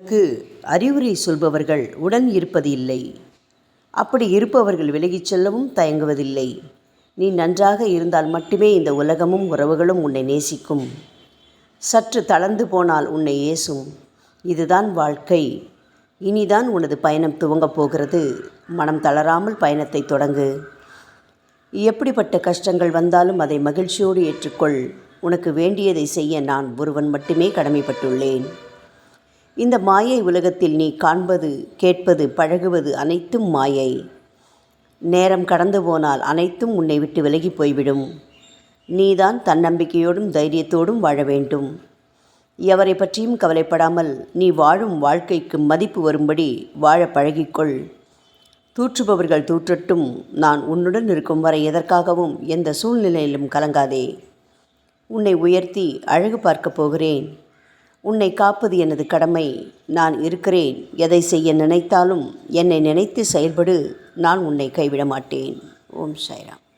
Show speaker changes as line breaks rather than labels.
உனக்கு அறிவுரை சொல்பவர்கள் உடன் இருப்பது இல்லை அப்படி இருப்பவர்கள் விலகிச் செல்லவும் தயங்குவதில்லை. நீ நன்றாக இருந்தால் மட்டுமே இந்த உலகமும் உறவுகளும் உன்னை நேசிக்கும். சற்று தளர்ந்து போனால் உன்னை ஏசும். இதுதான் வாழ்க்கை. இனிதான் உனது பயணம் துவங்கப் போகிறது. மனம் தளராமல் பயணத்தை தொடங்கு. எப்படிப்பட்ட கஷ்டங்கள் வந்தாலும் அதை மகிழ்ச்சியோடு ஏற்றுக்கொள். உனக்கு வேண்டியதை செய்ய நான் ஒருவன் மட்டுமே கடமைப்பட்டுள்ளேன். இந்த மாயை உலகத்தில் நீ காண்பது கேட்பது பழகுவது அனைத்தும் மாயை. நேரம் கடந்து போனால் அனைத்தும் உன்னை விட்டு விலகி போய்விடும். நீதான் தன்னம்பிக்கையோடும் தைரியத்தோடும் வாழ வேண்டும். எவரை பற்றியும் கவலைப்படாமல் நீ வாழும் வாழ்க்கைக்கு மதிப்பு வரும்படி வாழ பழகிக்கொள். தூற்றுபவர்கள் தூற்றட்டும் நான் உன்னுடன் இருக்கும் வரை எதற்காகவும் எந்த சூழ்நிலையிலும் கலங்காதே. உன்னை உயர்த்தி அழகு பார்க்கப் போகிறேன். உன்னை காப்பது எனது கடமை. நான் இருக்கிறேன். எதை செய்ய நினைத்தாலும் என்னை நினைத்து செயல்படு. நான் உன்னை கைவிட மாட்டேன் ஓம் சாய்ராம்.